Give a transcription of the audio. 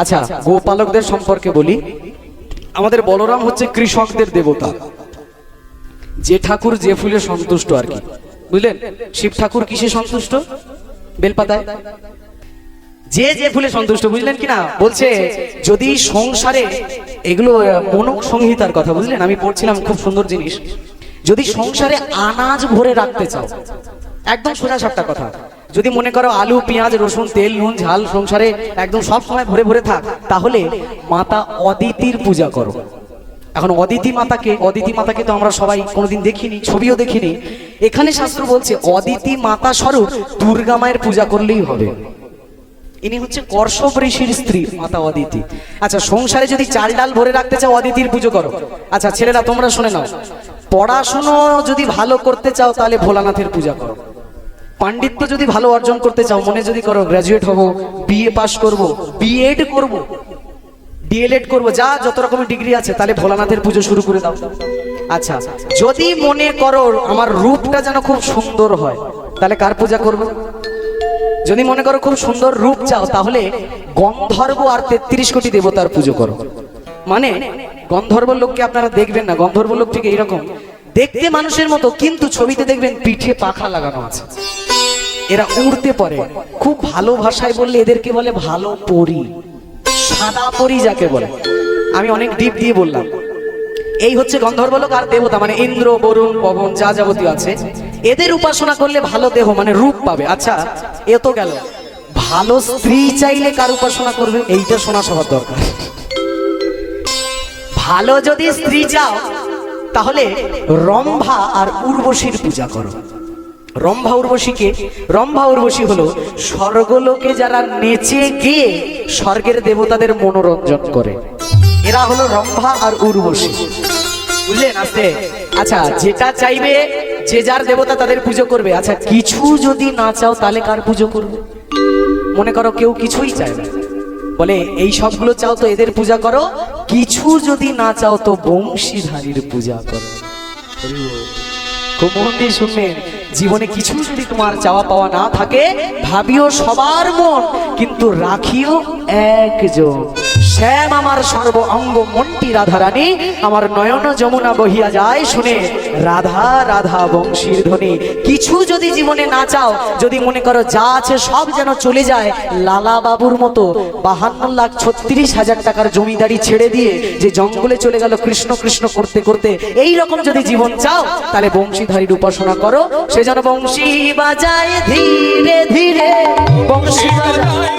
আচ্ছা গোপালকদের সম্পর্কে বলি। আমাদের বলরাম হচ্ছে কৃষকদের দেবতা। যে ঠাকুর যে ফুলে সন্তুষ্ট আর কি। বুঝলেন? শিব ঠাকুর কিসে সন্তুষ্ট? বেলপাতায়। যে যে ফুলে সন্তুষ্ট বুঝলেন কি না? বলছে যদি সংসারে এগুলো মনক সংহিতার কথা বুঝলেন? আমি পড়ছিলাম খুব সুন্দর জিনিস। যদি সংসারে আনাজ ভরে রাখতে চাও একদম সোজা সাপটা কথা। যদি মনে করো আলু, পেঁয়াজ, রসুন, তেল, নুন, ঝাল সংসারে একদম সব সময় ভরে ভরে থাক, তাহলে মাতা অদিতির পূজা করো। এখন অদিতি মাতাকে অদিতি মাতাকে তো আমরা সবাই কোনোদিন দেখিনি, ছবিও দেখিনি। এখানে শাস্ত্র বলছে, অদিতি মাতা স্বরূপ দুর্গা মায়ের পূজা করলেই হবে। ইনি হচ্ছে কর্ষব ঋষির স্ত্রী, মাতা অদিতি। আচ্ছা সংসারে যদি চাল ডাল ভরে রাখতে চাও, অদিতির পুজো করো। আচ্ছা ছেলেরা, তোমরা শুনে নাও। পড়াশুনো যদি ভালো করতে চাও, তাহলে ভোলানাথের পূজা করো। পাণ্ডিত্য যদি ভালো অর্জন করতে চাও, মনে যদি করো গ্রাজুয়েট হব বিএ পাস করব বিএড করব ডিএলএড করব, যা যত রকমের ডিগ্রি আছে, তাহলে ভোলানাথের পুজো শুরু করে দাও। আচ্ছা যদি মনে করো আমার রূপটা যেন খুব সুন্দর হয়, তাহলে কার পূজা করবে? যদি মনে করো খুব সুন্দর রূপ চাও, তাহলে গন্ধর্ব আর তেত্রিশ কোটি দেবতার পুজো করো। মানে গন্ধর্ব লোককে আপনারা দেখবেন না, গন্ধর্ব লোক ঠিক এইরকম দেখতে মানুষের মতো, কিন্তু ছবিতে দেখবেন পিঠে পাখা লাগানো আছে। এরা উড়তে পারে। খুব ভালো ভাষায় বললে এদেরকে বলে ভালো পরি। সাদা পরি যাকে বলে। আমি অনেক ডিপ দিয়ে বললাম। এই হচ্ছে গন্ধর্ব লোক আর দেবতা মানে ইন্দ্র, বরুণ, পবন, যা যাবতীয় আছে। এদের উপাসনা করলে ভালো দেহ মানে রূপ পাবে। আচ্ছা এ তো গেল। ভালো স্ত্রী চাইলে কার উপাসনা করবে? এইটা শোনা সবার দরকার। ভালো যদি স্ত্রী চাও, তাহলে রম্ভা আর উর্বশীর পূজা করো। রম্ভা উর্বশীকে, রম্ভা উর্বশী হলো স্বর্গলোকে যারা নেচে গিয়ে স্বর্গের দেবতাদের মনোরঞ্জন করে। এরা হলো রম্ভা আর উর্বশী। বুঝলেন? আস্তে। আচ্ছা যেটা চাইবে, যে যার দেবতা তাদের পুজো করবে। আচ্ছা কিছু যদি না চাও, তাহলে কার পুজো করবে? মনে করো কেউ কিছুই চায় না। বলে, এই সবগুলো চাও তো এদের পূজা করো। কিছু যদি না চাও তো বংশীধারীর পূজা করো। খুব মন জীবনে কিছু যদি তোমার চাওয়া পাওয়া না থাকে, ভাবিও সবার মন, কিন্তু রাখিও একজন। শ্যাম আমার সর্ব অঙ্গ মনটি রাধারানী, আমার নয়ন যমুনা বহিয়া যায় শুনে রাধা রাধা বংশীর ধ্বনি। কিছু যদি জীবনে না চাও, যদি মনে করো যা আছে সব যেন চলে যায়, লালা বাবুর মতো বাহান্ন লাখ ছত্রিশ হাজার টাকার জমিদারি ছেড়ে দিয়ে যে জঙ্গলে চলে গেল কৃষ্ণ কৃষ্ণ করতে করতে, এই রকম যদি জীবন চাও, তাহলে বংশীধারীর উপাসনা করো। সে যেন বংশী বাজায় ধীরে ধীরে। বংশী বাজায়